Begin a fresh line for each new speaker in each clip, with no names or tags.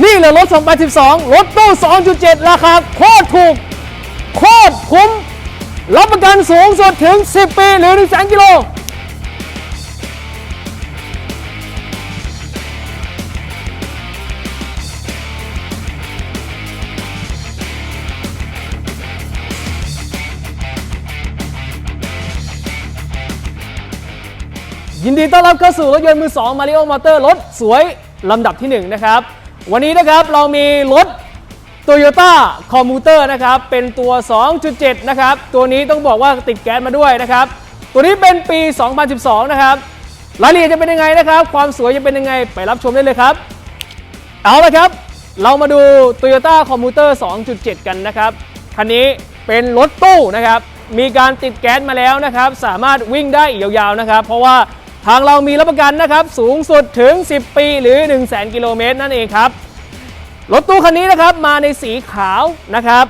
นี่เลยรถ 2012 รถตู้ 2.7 ราคาโคตรถูก โคตรคุ้ม รับประกันสูงสุดถึง 10 ปี หรือ 1 0 0 0 0กิโล ยินดีต้อนรับเข้าสู่รถยนต์มือ2 Mario Motor รถสวยลำดับที่ 1 นะครับ วันนี้นะครับเรามีรถ Toyota Commuter นะครับ เป็นตัว 2.7 นะครับ ตัวนี้ต้องบอกว่าติดแก๊สมาด้วยนะครับ ตัวนี้เป็นปี 2012 นะครับ รายละเอียดจะเป็นยังไงนะครับ ความสวยจะเป็นยังไงไปรับชมได้เลยครับ เอาละครับ เรามาดู Toyota Commuter 2.7 กันนะครับ คันนี้เป็นรถตู้นะครับ มีการติดแก๊สมาแล้วนะครับ สามารถวิ่งได้อีกยาวๆนะครับ เพราะว่า ทางเรามีรับประกันนะครับ สูงสุดถึง 10 ปีหรือ 1 0 0 0 0 0 กิโลเมตรนั่นเองครับ รถตู้คันนี้นะครับมาในสีขาวนะครับ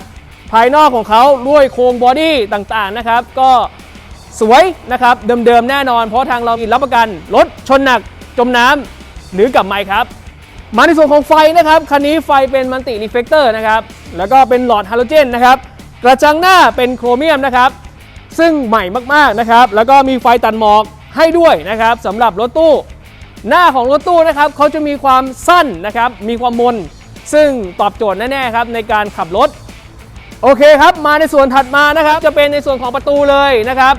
ภายนอกของเขาด้วยโครงบอดี้ต่างๆนะครับ ก็สวยนะครับเดิมๆแน่นอน เพราะทางเรามีรับประกัน รถชนหนักจมน้ำหรือกับไม้ครับ มาในส่วนของไฟนะครับคันนี้ไฟเป็นมัลติรีเฟกเตอร์นะครับแล้วก็เป็นหลอดฮาโลเจนนะครับกระจังหน้าเป็นโครเมียมนะครับซึ่งใหม่มากๆนะครับ แล้วก็มีไฟตัดหมอก ให้ด้วยนะครับสำหรับรถตู้ หน้าของรถตู้นะครับเขาจะมีความสั้นนะครับมีความมน ซึ่งตอบโจทย์แน่ๆครับในการขับรถ โอเคครับมาในส่วนถัดมานะครับ จะเป็นในส่วนของประตูเลยนะครับ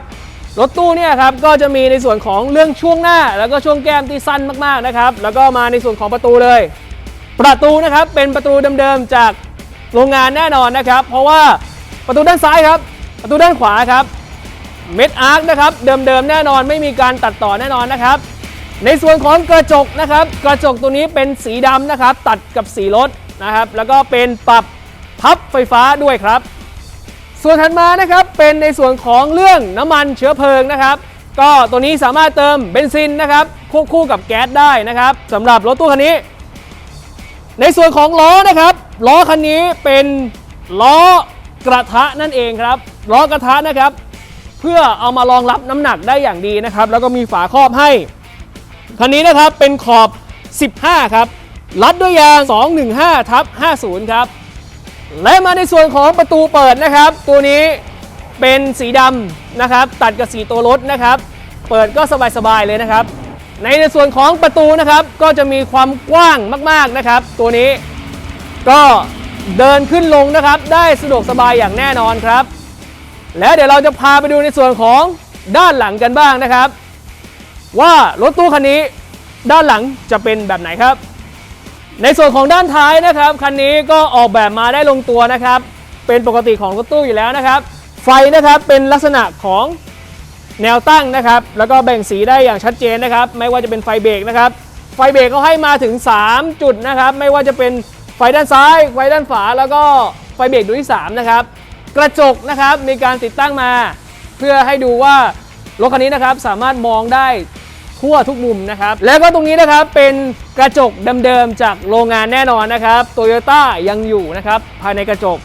รถตู้เนี่ยครับก็จะมีในส่วนของเรื่องช่วงหน้า แล้วก็ช่วงแก้มที่สั้นมากๆนะครับ แล้วก็มาในส่วนของประตูเลย ประตูนะครับเป็นประตูเดิมๆจากโรงงานแน่นอนนะครับ เพราะว่าประตูด้านซ้ายครับ ประตูด้านขวาครับ เม็ดอาร์คนะครับเดิมๆแน่นอนไม่มีการตัดต่อแน่นอนนะครับ ในส่วนของกระจกนะครับกระจกตัวนี้เป็นสีดำนะครับตัดกับสีรถนะครับแล้วก็เป็นปรับพับไฟฟ้าด้วยครับ ส่วนถัดมานะครับเป็นในส่วนของเรื่องน้ำมันเชื้อเพลิงนะครับ ก็ตัวนี้สามารถเติมเบนซินนะครับควบคู่กับแก๊สได้นะครับสำหรับรถตู้คันนี้ ในส่วนของล้อนะครับล้อคันนี้เป็นล้อกระทะนั่นเองครับล้อกระทะนะครับ เพื่อเอามารองรับน้ำหนักได้อย่างดีนะครับ แล้วก็มีฝาครอบให้ คันนี้นะครับเป็นขอบ 15 ครับ รัดด้วยยาง 215ทับ50 ครับ และมาในส่วนของประตูเปิดนะครับ ตัวนี้เป็นสีดำนะครับ ตัดกับสีตัวรถนะครับ เปิดก็สบายๆเลยนะครับ ในในส่วนของประตูนะครับก็จะมีความกว้างมากๆนะครับ ตัวนี้ก็เดินขึ้นลงนะครับ ได้สะดวกสบายอย่างแน่นอนครับ แล้วเดี๋ยวเราจะพาไปดูในส่วนของด้านหลังกันบ้างนะครับ ว่ารถตู้คันนี้ด้านหลังจะเป็นแบบไหนครับ ในส่วนของด้านท้ายนะครับคันนี้ก็ออกแบบมาได้ลงตัวนะครับ เป็นปกติของรถตู้อยู่แล้วนะครับ ไฟนะครับเป็นลักษณะของแนวตั้งนะครับ แล้วก็แบ่งสีได้อย่างชัดเจนนะครับ ไม่ว่าจะเป็นไฟเบรกนะครับ ไฟเบรกเขาให้มาถึง 3 จุดนะครับ ไม่ว่าจะเป็นไฟด้านซ้าย ไฟด้านขวาแล้วก็ไฟเบรกดวงที่3นะครับ กระจกนะครับมีการติดตั้งมา เพื่อให้ดูว่ารถคันนี้นะครับสามารถมองได้ทั่วทุกมุมนะครับแล้วก็ตรงนี้นะครับเป็นกระจกเดิมๆจากโรงงานแน่นอนนะครับโตโยต้ายังอยู่นะครับภายในกระจก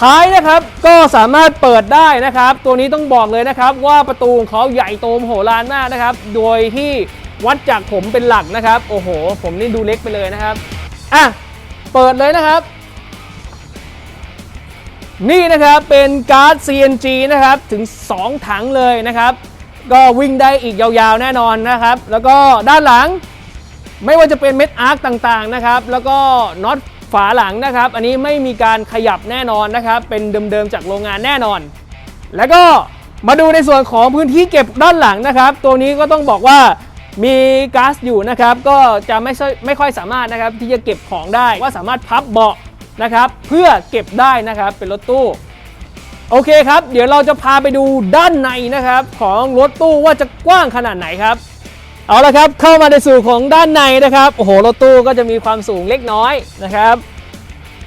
ท้ายนะครับก็สามารถเปิดได้นะครับ ตัวนี้ต้องบอกเลยนะครับว่าประตูของเขาใหญ่โตมโหฬารมากนะครับ โดยที่วัดจากผมเป็นหลักนะครับ โอ้โห ผมนี่ดูเล็กไปเลยนะครับอะเปิดเลยนะครับ นี่นะครับเป็นการ์ด CNG นะครับถึง 2 ถังเลยนะครับ ก็วิ่งได้อีกยาวๆแน่นอนนะครับ แล้วก็ด้านหลังไม่ว่าจะเป็นเม็ดอาร์คต่างๆนะครับ แล้วก็น็อตฝาหลังนะครับ อันนี้ไม่มีการขยับแน่นอนนะครับ เป็นเดิมๆจากโรงงานแน่นอน แล้วก็มาดูในส่วนของพื้นที่เก็บด้านหลังนะครับ ตัวนี้ก็ต้องบอกว่ามีก๊าซอยู่นะครับ ก็จะไม่ค่ไม่ค่อยสามารถนะครับที่จะเก็บของได้ว่าสามารถพับเบาะ นะครับ เพื่อเก็บได้นะครับเป็นรถตู้ โอเคครับ เดี๋ยวเราจะพาไปดูด้านในนะครับ ของรถตู้ว่าจะกว้างขนาดไหนครับ เอาละครับเข้ามาในสู่ของด้านในนะครับโอ้โหรถตู้ก็จะมีความสูงเล็กน้อยนะครับ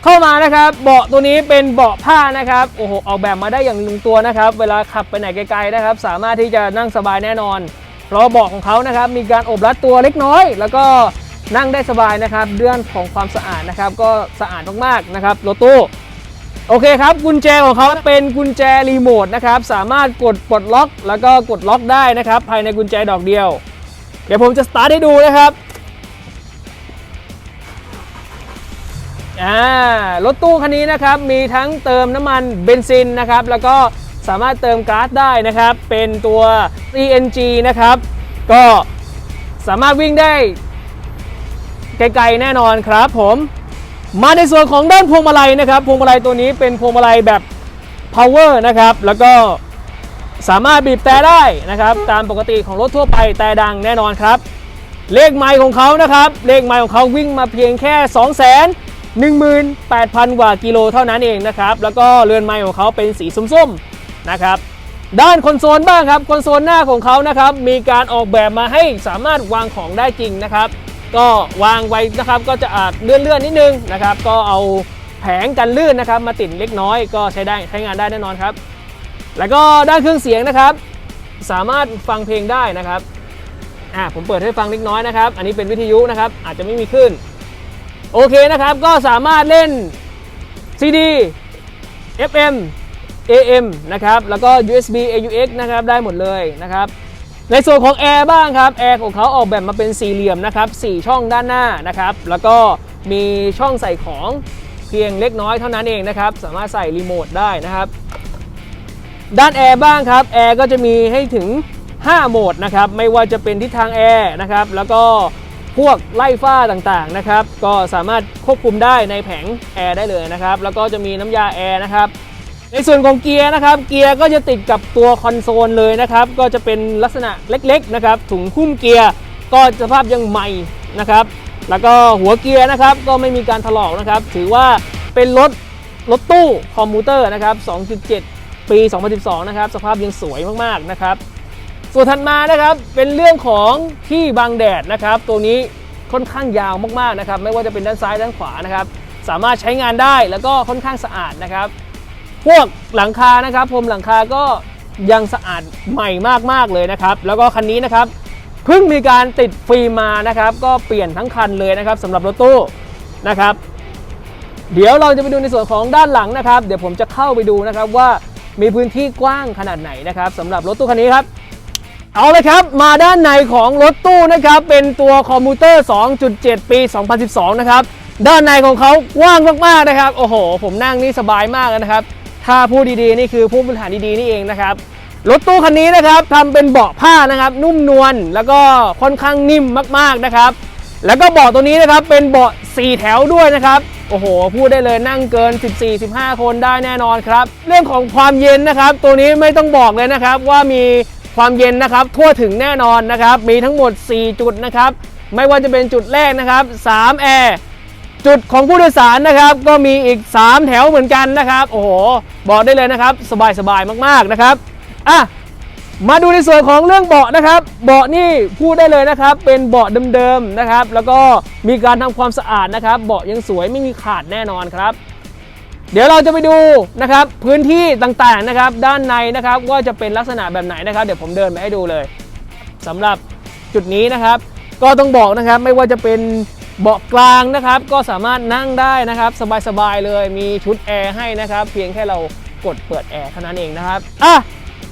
เข้ามานะครับเบาะตัวนี้เป็นเบาะผ้านะครับโอ้โหออกแบบมาได้อย่างลงตัวนะครับ เวลาขับไปไหนไกลๆนะครับ สามารถที่จะนั่งสบายแน่นอน เพราะเบาะของเขานะครับ มีการอบรัดตัวเล็กน้อย แล้วก็ นั่งได้สบายนะครับเรื่องของความสะอาดนะครับ ก็สะอาดมากๆนะครับรถตู้โอเคครับกุญแจของเขาเป็นกุญแจรีโมทนะครับสามารถกดปลดล็อก แล้วก็กดล็อกได้นะครับ ภายในกุญแจดอกเดียว เดี๋ยวผมจะสตาร์ทให้ดูนะครับอ่ารถตู้คันนี้นะครับมีทั้งเติมน้ำมันเบนซินนะครับแล้วก็สามารถเติมก๊าซได้นะครับ เป็นตัว CNG นะครับ ก็สามารถวิ่งได้ ไกลๆแน่นอนครับผมมาในส่วนของด้านพวงมาลัยนะครับพวงมาลัยตัวนี้เป็นพวงมาลัยแบบ power นะครับแล้วก็สามารถบีบแต่ได้นะครับ ตามปกติของรถทั่วไปแต่ดังแน่นอนครับ เลขไมล์ของเขานะครับ เลขไมล์ของเขาวิ่งมาเพียงแค่2 1 8 0 0 0 กว่ากิโลเท่านั้นเองนะครับ แล้วก็เรือนไมล์ของเขาเป็นสีส้มๆนะครับด้านคอนโซลบ้างครับคอนโซลหน้าของเขานะครับมีการออกแบบมาให้สามารถวางของได้จริงนะครับ ก็วางไว้นะครับก็จะอาจเลื่อนๆนิดนึงนะครับก็เอาแผงกันลื่นนะครับ มาติดเล็กน้อยก็ใช้ได้ใช้งานได้แน่นอนครับ แล้วก็ด้านเครื่องเสียงนะครับ สามารถฟังเพลงได้นะครับอ่าผมเปิดให้ฟังเล็กน้อยนะครับ อันนี้เป็นวิทยุนะครับ อาจจะไม่มีขึ้นโอเคนะครับก็สามารถเล่น CD FM AM นะครับ แล้วก็ USB AUX นะครับ ได้หมดเลยนะครับ ในส่วนของแอร์บ้างครับแอร์ของเขาออกแบบมาเป็นสี่เหลี่ยมนะครับ4ช่องด้านหน้านะครับ แล้วก็มีช่องใส่ของเพียงเล็กน้อยเท่านั้นเองนะครับ สามารถใส่รีโมทได้นะครับ ด้านแอร์บ้างครับแอร์ก็จะมีให้ถึง 5 โหมดนะครับ ไม่ว่าจะเป็นทิศทางแอร์นะครับ แล้วก็พวกไล่ฝ้าต่างๆนะครับ ก็สามารถควบคุมได้ในแผงแอร์ได้เลยนะครับ แล้วก็จะมีน้ำยาแอร์นะครับ ในส่วนของเกียร์นะครับ เกียร์ก็จะติดกับตัวคอนโซลเลยนะครับ ก็จะเป็นลักษณะเล็กๆนะครับ ถุงหุ้มเกียร์ก็สภาพยังใหม่นะครับ แล้วก็หัวเกียร์นะครับก็ไม่มีการถลอกนะครับ ถือว่าเป็นรถรถตู้คอมพิวเตอร์นะครับ 2.7 ปี 2012 นะครับ สภาพยังสวยมากๆนะครับ ส่วนถัดมานะครับเป็นเรื่องของที่บังแดดนะครับ ตัวนี้ค่อนข้างยาวมากๆนะครับ ไม่ว่าจะเป็นด้านซ้ายด้านขวานะครับ สามารถใช้งานได้แล้วก็ค่อนข้างสะอาดนะครับ พวกหลังคานะครับพรมหลังคาก็ยังสะอาดใหม่มากๆเลยนะครับ แล้วก็คันนี้นะครับเพิ่งมีการติดฟิล์มมานะครับ ก็เปลี่ยนทั้งคันเลยนะครับสำหรับรถตู้นะครับ เดี๋ยวเราจะไปดูในส่วนของด้านหลังนะครับ เดี๋ยวผมจะเข้าไปดูนะครับว่ามีพื้นที่กว้างขนาดไหนนะครับสำหรับรถตู้คันนี้ครับ เอาเลยครับ มาด้านในของรถตู้นะครับ เป็นตัวคอมพิวเตอร์ 2.7 ปี 2012 นะครับ ด้านในของเขากว้างมากๆนะครับ โอ้โห ผมนั่งนี่สบายมากเลยนะครับ ถ้าพูดดีๆนี่คือผู้บริหารดีๆนี่เองนะครับ รถตู้คันนี้นะครับทำเป็นเบาะผ้านะครับ นุ่มนวลแล้วก็ค่อนข้างนิ่มมากๆนะครับ แล้วก็เบาะตัวนี้นะครับเป็นเบาะ4 แถวด้วยนะครับโอ้โห พูดได้เลยนั่งเกิน 14-15 คนได้แน่นอนครับ เรื่องของความเย็นนะครับ ตัวนี้ไม่ต้องบอกเลยนะครับว่ามีความเย็นนะครับทั่วถึงแน่นอนนะครับ มีทั้งหมด 4 จุดนะครับ ไม่ว่าจะเป็นจุดแรกนะครับ3แอร์ จุดของผู้โดยสารนะครับ ก็มีอีก 3 แถวเหมือนกันนะครับ โอ้โห บอกได้เลยนะครับ สบายๆมากๆนะครับอะมาดูในส่วนของเรื่องเบาะนะครับ เบาะนี่พูดได้เลยนะครับ เป็นเบาะเดิมๆนะครับ แล้วก็มีการทำความสะอาดนะครับ เบาะยังสวยไม่มีขาดแน่นอนครับ เดี๋ยวเราจะไปดูนะครับ พื้นที่ต่างๆนะครับ ด้านในนะครับว่าจะเป็นลักษณะแบบไหนนะครับ เดี๋ยวผมเดินไปให้ดูเลยสำหรับจุดนี้นะครับ ก็ต้องบอกนะครับไม่ว่าจะเป็น เบาะกลางนะครับก็สามารถนั่งได้นะครับ สบายๆเลยมีชุดแอร์ให้นะครับ เพียงแค่เรากดเปิดแอร์เท่านั้นเองนะครับอะ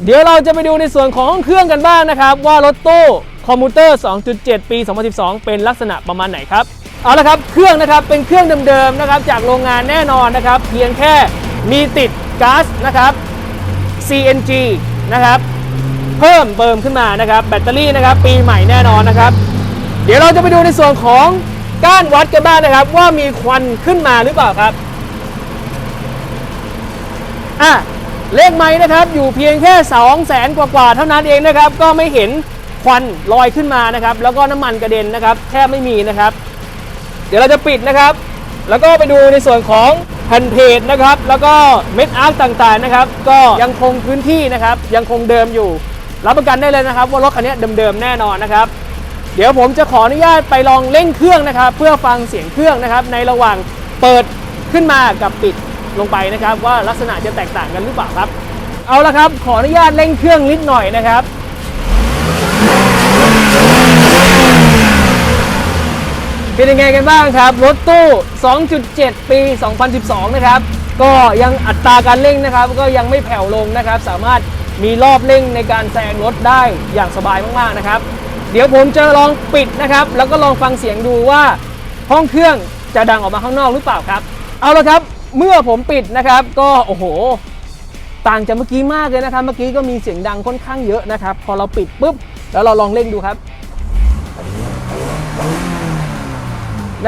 เดี๋ยวเราจะไปดูในส่วนของเครื่องกันบ้างนะครับ ว่ารถตู้คอมพิวเตอร์ 2.7 ปี 2012 เป็นลักษณะประมาณไหนครับเอาละครับเครื่องนะครับเป็นเครื่องเดิมๆนะครับจากโรงงานแน่นอนนะครับ เพียงแค่มีติดก๊าซนะครับ CNG นะครับเพิ่มเติมขึ้นมานะครับ แบตเตอรี่นะครับ ปีใหม่แน่นอนนะครับ เดี๋ยวเราจะไปดูในส่วนของ ก้านวัดกันบ้างนะครับ ว่ามีควันขึ้นมาหรือเปล่าครับอะเลขไม้นะครับอยู่เพียงแค่2 0 0แสนกว่าๆเท่านั้นเองนะครับ ก็ไม่เห็นควันลอยขึ้นมานะครับ แล้วก็น้ำมันกระเด็นนะครับแทบไม่มีนะครับ เดี๋ยวเราจะปิดนะครับ แล้วก็ไปดูในส่วนของแผ่นเพจนะครับ แล้วก็เม็ดอาร์ตต่างๆนะครับ ก็ยังคงพื้นที่นะครับ ยังคงเดิมอยู่ รับประกันได้เลยนะครับ ว่ารถคันนี้เดิมๆแน่นอนนะครับ เดี๋ยวผมจะขออนุญาตไปลองเร่งเครื่องนะครับ เพื่อฟังเสียงเครื่องนะครับ ในระหว่างเปิดขึ้นมากับปิดลงไปนะครับ ว่าลักษณะจะแตกต่างกันหรือเปล่าครับ เอาละครับ ขออนุญาตเร่งเครื่องนิดหน่อยนะครับ เป็นยังไงกันบ้างครับ รถตู้ 2.7 ปี 2012 นะครับ ก็ยังอัตราการเร่งนะครับ ก็ยังไม่แผ่วลงนะครับ สามารถมีรอบเร่งในการแซงรถได้อย่างสบายมากๆนะครับ เดี๋ยวผมจะลองปิดนะครับ แล้วก็ลองฟังเสียงดูว่า ห้องเครื่องจะดังออกมาข้างนอกหรือเปล่าครับ เอาละครับเมื่อผมปิดนะครับ ก็โอ้โห ต่างจากเมื่อกี้มากเลยนะครับ เมื่อกี้ก็มีเสียงดังค่อนข้างเยอะนะครับ พอเราปิดปุ๊บ แล้วเราลองเร่งดูครับ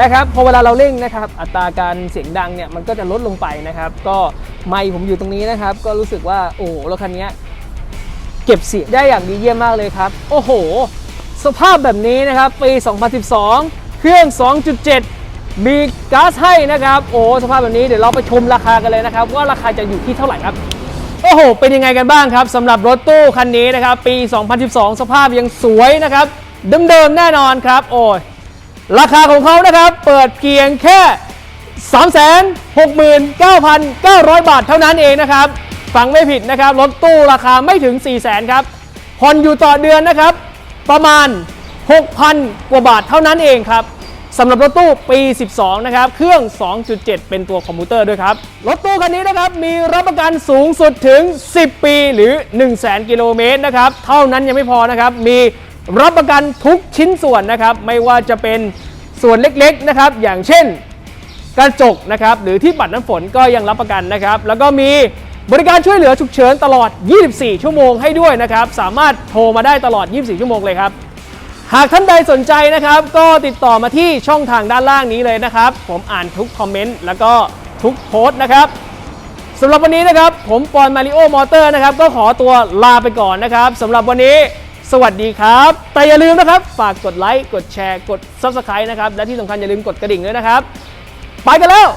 นะครับพอเวลาเราเร่งนะครับ อัตราการเสียงดังเนี่ยมันก็จะลดลงไปนะครับ ก็ไมค์ผมอยู่ตรงนี้นะครับ ก็รู้สึกว่าโอ้โหรถคันนี้เก็บเสียงได้อย่างดีเยี่ยมมากเลยครับ โอ้โห สภาพแบบนี้นะครับ ปี 2012 เครื่อง 2.7 มีก๊าซให้นะครับ โอ้สภาพแบบนี้เดี๋ยวเราไปชมราคากันเลยนะครับ ว่าราคาจะอยู่ที่เท่าไหร่ครับ โอ้โห เป็นยังไงกันบ้างครับสำหรับรถตู้คันนี้นะครับ ปี 2012 สภาพยังสวยนะครับเดิมๆแน่นอนครับ โอ้ยราคาของเขานะครับ เปิดเพียงแค่ 369,900 บาทเท่านั้นเองนะครับ ฟังไม่ผิดนะครับ รถตู้ราคาไม่ถึง 400,000 ครับผ่อนอยู่ต่อเดือนนะครับ ประมาณ 6,000 กว่าบาทเท่านั้นเองครับสำหรับรถตู้ปี 12 นะครับ เครื่อง 2.7 เป็นตัวคอมพิวเตอร์ด้วยครับ รถตู้คันนี้นะครับ มีรับประกันสูงสุดถึง 10 ปีหรือ 100,000 กิโลเมตรนะครับ เท่านั้นยังไม่พอนะครับ มีรับประกันทุกชิ้นส่วนนะครับ ไม่ว่าจะเป็นส่วนเล็กๆนะครับ อย่างเช่น กระจกนะครับ หรือที่ปัดน้ำฝนก็ยังรับประกันนะครับ แล้วก็มี บริการช่วยเหลือฉุกเฉินตลอด 24 ชั่วโมงให้ด้วยนะครับ สามารถโทรมาได้ตลอด 24 ชั่วโมงเลยครับ หากท่านใดสนใจนะครับ ก็ติดต่อมาที่ช่องทางด้านล่างนี้เลยนะครับ ผมอ่านทุกคอมเมนต์แล้วก็ทุกโพสต์นะครับสำหรับวันนี้นะครับ ผมปอนมาริโอมอเตอร์นะครับ ก็ขอตัวลาไปก่อนนะครับสำหรับวันนี้สวัสดีครับ แต่อย่าลืมนะครับ ฝากกดไลค์ กดแชร์ กด Subscribe นะครับ และที่สำคัญอย่าลืมกดกระดิ่งด้วยนะครับ ไปกันแล้ว